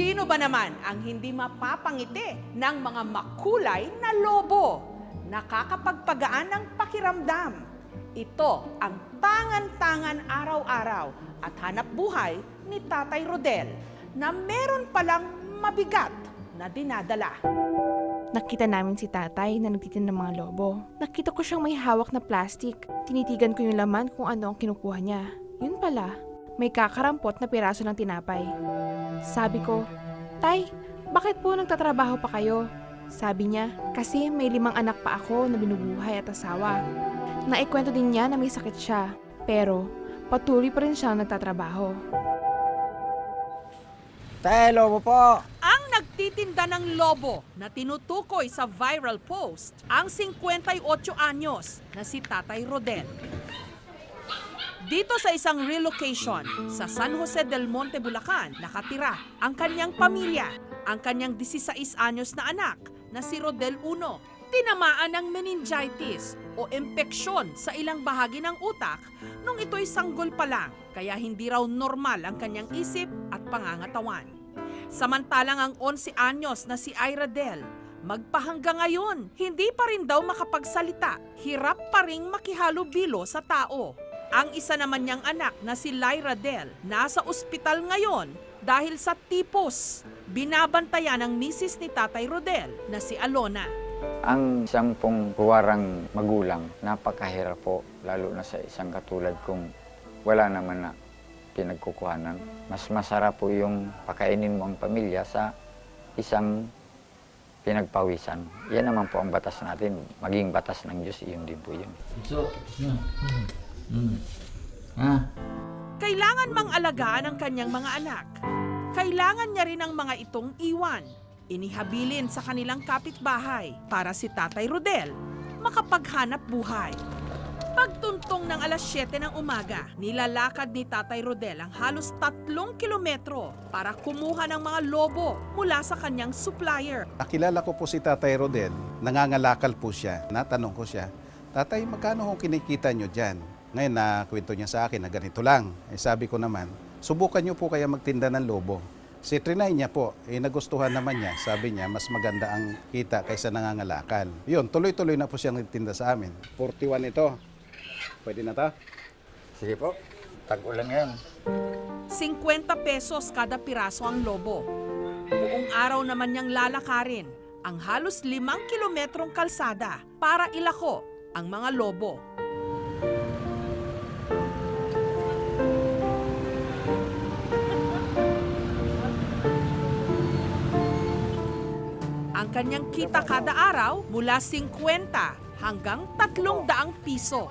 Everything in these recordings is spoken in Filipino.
Sino ba naman ang hindi mapapangiti ng mga makulay na lobo? Nakakapagpagaan ng pakiramdam. Ito ang tangan-tangan araw-araw at hanap buhay ni Tatay Rodel na meron palang mabigat na dinadala. Nakita namin si tatay na nagtitin ng mga lobo. Nakita ko siyang may hawak na plastic. Tinitigan ko yung laman kung ano ang kinukuha niya. Yun pala, may kakarampot na piraso ng tinapay. Sabi ko, Tay, bakit po nagtatrabaho pa kayo? Sabi niya, kasi may limang anak pa ako na binubuhay at asawa. Naikwento din niya na may sakit siya, pero patuloy pa rin siyang nagtatrabaho. Tay, lobo po. Ang nagtitinda ng lobo na tinutukoy sa viral post, ang 58 anyos na si Tatay Rodel. Dito sa isang relocation sa San Jose del Monte, Bulacan, nakatira ang kanyang pamilya, ang kanyang 16 anyos na anak na si Rodel Uno. Tinamaan ng meningitis o impeksyon sa ilang bahagi ng utak nung ito'y sanggol pa lang, kaya hindi raw normal ang kanyang isip at pangangatawan. Samantalang ang 11 anyos na si Ira Del, magpahangga ngayon, hindi pa rin daw makapagsalita. Hirap pa ring makihalubilo sa tao. Ang isa naman niyang anak na si Lyra Del, nasa ospital ngayon dahil sa tipos. Binabantayan ng misis ni Tatay Rodel na si Alona. Ang isang pong buwarang magulang, napakahirap po, lalo na sa isang katulad kong wala naman na pinagkukuhanan. Mas masarap po yung pakainin mo ang pamilya sa isang pinagpawisan. Yan naman po ang batas natin. Maging batas ng Diyos, iyon din po yun. So, mm, mm, mm. Ah, Kailangan mang alagaan ang kanyang mga anak. Kailangan niya rin ang mga itong iwan. Inihabilin sa kanilang kapitbahay para si Tatay Rodel makapaghanap buhay. Pagtuntong ng alas 7 ng umaga, nilalakad ni Tatay Rodel ang halos tatlong kilometro para kumuha ng mga lobo mula sa kanyang supplier. Nakilala ko po si Tatay Rodel, nangangalakal po siya. Natanong ko siya, Tatay, magkano kung kinikita nyo dyan? Ngayon na kwento niya sa akin na ganito lang. Eh, sabi ko naman, subukan nyo po kaya magtinda ng lobo. Si trinay niya po, eh, nagustuhan naman niya. Sabi niya, mas maganda ang kita kaysa nangangalakal. Yun, tuloy-tuloy na po siyang nagtinda sa amin. 41 ito. Pwede na ta? Sige po, tag-ulan ngayon. 50 pesos kada piraso ang lobo. Buong araw naman niyang lalakarin ang halos limang kilometrong kalsada para ilako ang mga lobo. Ang kanyang kita kada araw mula 50 hanggang 300 piso.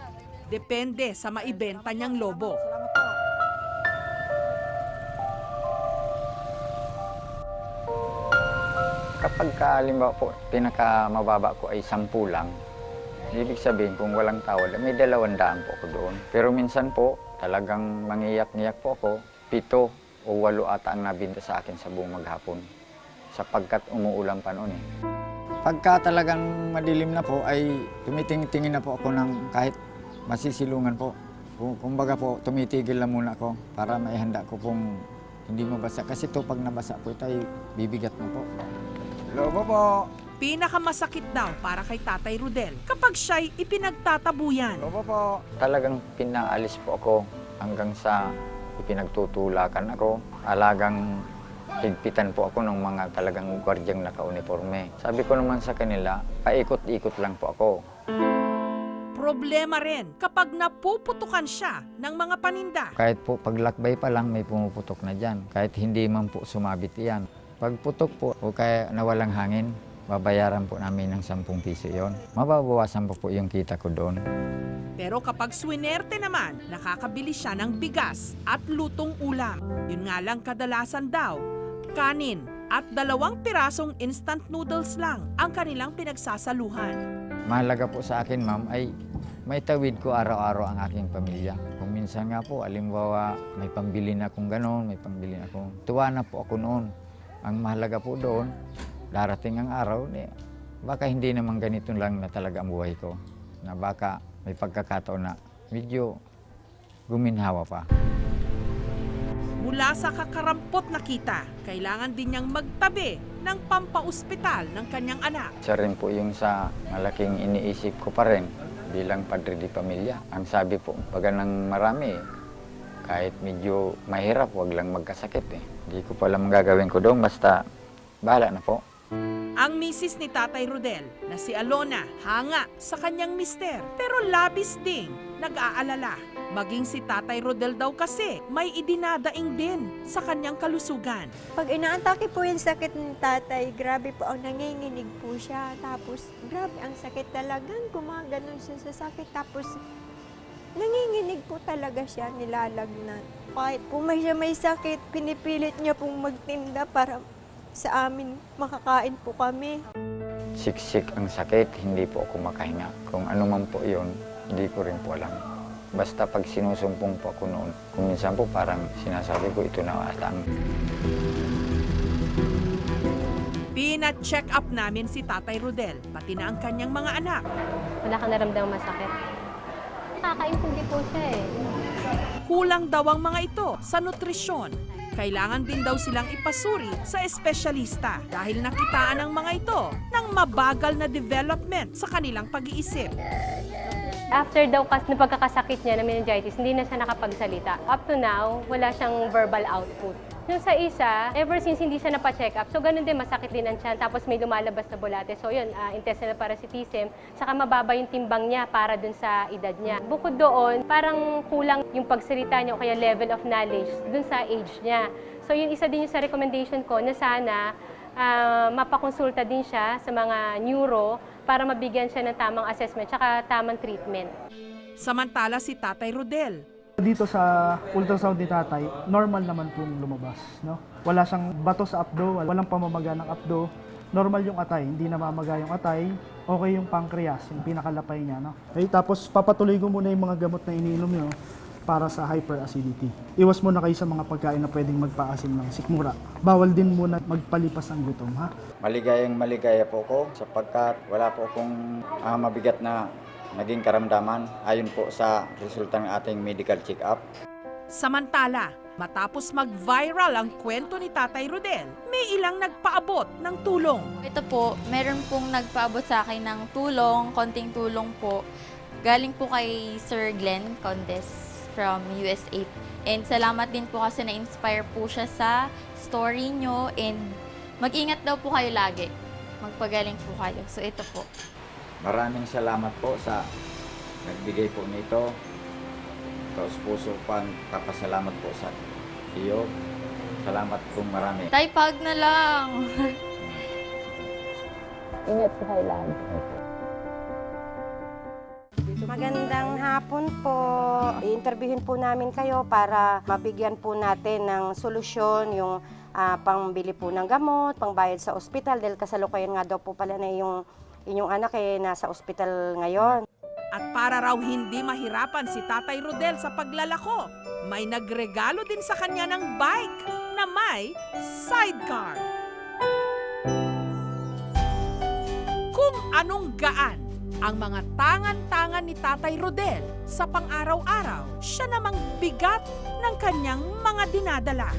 Depende sa maibenta niyang lobo. Kapag kalimbawa po, pinakamababa ko ay sampu lang, ibig sabihin kung walang tawad, may dalawang daan po ako doon. Pero minsan po, talagang mangiyak-ngiyak po ako, pito o walo ata ang nabinta sa akin sa buong maghapon. Sapagkat umuulan pa noon eh. Pagka talagang madilim na po, ay tumitingin-tingin na po ako ng kahit masisilungan po. Kung- Kumbaga po, tumitigil na muna ako para maihanda ko pong hindi mabasa. Kasi to pag nabasa po ito ay bibigat na po. Lobo po. Pinakamasakit daw para kay Tatay Rudel kapag siya'y ipinagtatabuyan. Lobo po. Talagang pinaalis po ako hanggang sa ipinagtutulakan ako. Alagang higpitan po ako ng mga talagang gwardyang naka-uniforme. Sabi ko naman sa kanila, paikot-ikot lang po ako. Problema rin kapag napuputukan siya ng mga paninda. Kahit po paglakbay pa lang may pumuputok na dyan. Kahit hindi man po sumabit yan. Pagputok po o kaya nawalang hangin, babayaran po namin ng 10 piso yon. Mababawasan po po yung kita ko doon. Pero kapag swinerte naman, nakakabili siya ng bigas at lutong ulam. Yun nga lang kadalasan daw, kanin at dalawang pirasong instant noodles lang ang kanilang pinagsasaluhan. Mahalaga po sa akin, ma'am, ay may tawid ko araw-araw ang aking pamilya. Kung minsan nga po, alimbawa, may pambili na akong gano'n, may pambili na akong... Tuwa na po ako noon. Ang mahalaga po doon, darating ang araw, eh, baka hindi naman ganito lang na talaga ang buhay ko. Na baka may pagkakataon na medyo guminhawa pa. Mula sa kakarampot na kita, kailangan din niyang magtabi ng pampaospital ng kanyang anak. Isa rin po yung sa malaking iniisip ko pa rin bilang padre di pamilya. Ang sabi po, baga ng marami, kahit medyo mahirap, wag lang magkasakit eh. Hindi ko pa alam gagawin ko doon, basta bahala na po. Ang misis ni Tatay Rodel na si Alona hanga sa kanyang mister pero labis ding nag-aalala. Maging si Tatay Rodel daw kasi may idinadaing din sa kanyang kalusugan. Pag inaatake po yung sakit ng tatay, grabe po ang nanginginig po siya. Tapos, grabe ang sakit talagang gumaganon siya sa sakit. Tapos, nanginginig po talaga siya, nilalagnat. Kahit po may siya may sakit, pinipilit niya pong magtinda para sa amin makakain po kami. Siksik ang sakit, hindi po ako makahinga. Kung ano man po yun, hindi ko rin po alam. Basta pag sinusumpong po ako noon, kung minsan po parang sinasabi ko ito na ata ang Pina-check up namin si Tatay Rodel, pati na ang kanyang mga anak. Wala kang naramdamang masakit. Nakakaintindi po siya eh. Kulang daw ang mga ito sa nutrisyon. Kailangan din daw silang ipasuri sa espesyalista dahil nakitaan ng mga ito ng mabagal na development sa kanilang pag-iisip. After daw kas na pagkakasakit niya ng meningitis, hindi na siya nakapagsalita. Up to now, wala siyang verbal output. Yung sa isa, ever since hindi siya napacheck up, so ganun din, masakit din ang tiyan, tapos may lumalabas na bulate. So yun, ah, intestinal parasitism, saka mababa yung timbang niya para dun sa edad niya. Bukod doon, parang kulang yung pagsalita niya o kaya level of knowledge dun sa age niya. So yun, isa din yung sa recommendation ko na sana ah, mapakonsulta din siya sa mga neuro para mabigyan siya ng tamang assessment tsaka tamang treatment. Samantala si Tatay Rodel, Dito sa ultrasound ni tatay, normal naman pong lumabas. No? Wala siyang bato sa abdo, walang pamamaga ng abdo. Normal yung atay, hindi namamaga yung atay. Okay yung pancreas, yung pinakalapay niya. No? Okay, tapos papatuloy ko muna yung mga gamot na iniinom niyo para sa hyperacidity. Iwas muna kayo sa mga pagkain na pwedeng magpaasim ng sikmura. Bawal din muna magpalipas ang gutom. Ha? Maligayang maligaya po ko sapagkat wala po akong ah, mabigat na naging karamdaman ayon po sa resulta ng ating medical check-up. Samantala, matapos mag-viral ang kwento ni Tatay Rodel, may ilang nagpaabot ng tulong. Ito po, meron pong nagpaabot sa akin ng tulong, konting tulong po. Galing po kay Sir Glenn Condes from USA. And salamat din po kasi na-inspire po siya sa story nyo and mag-ingat daw po kayo lagi. Magpagaling po kayo. So ito po. Maraming salamat po sa nagbigay po nito. Taos puso pa papasalamat po sa iyo. Salamat pong marami. Tay, pag na lang! Ingat po kayo lagi. Magandang hapon po. I-interviewin po namin kayo para mabigyan po natin ng solusyon yung ah, pangbili po ng gamot, pangbayad sa ospital dahil kasalukuyan nga daw po pala na yung inyong anak eh nasa ospital ngayon. At para raw hindi mahirapan si Tatay Rodel sa paglalako, may nagregalo din sa kanya ng bike na may sidecar. Kung anong gaan ang mga tangan-tangan ni Tatay Rodel sa pang-araw-araw, siya namang bigat ng kanyang mga dinadala.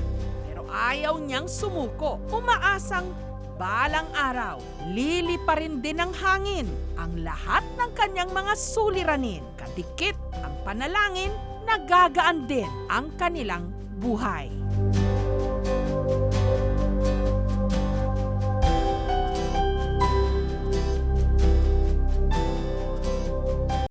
Pero ayaw niyang sumuko, umaasang balang araw, lili pa rin din ng hangin ang lahat ng kanyang mga suliranin. Kadikit ang panalangin, nagagaan din ang kanilang buhay.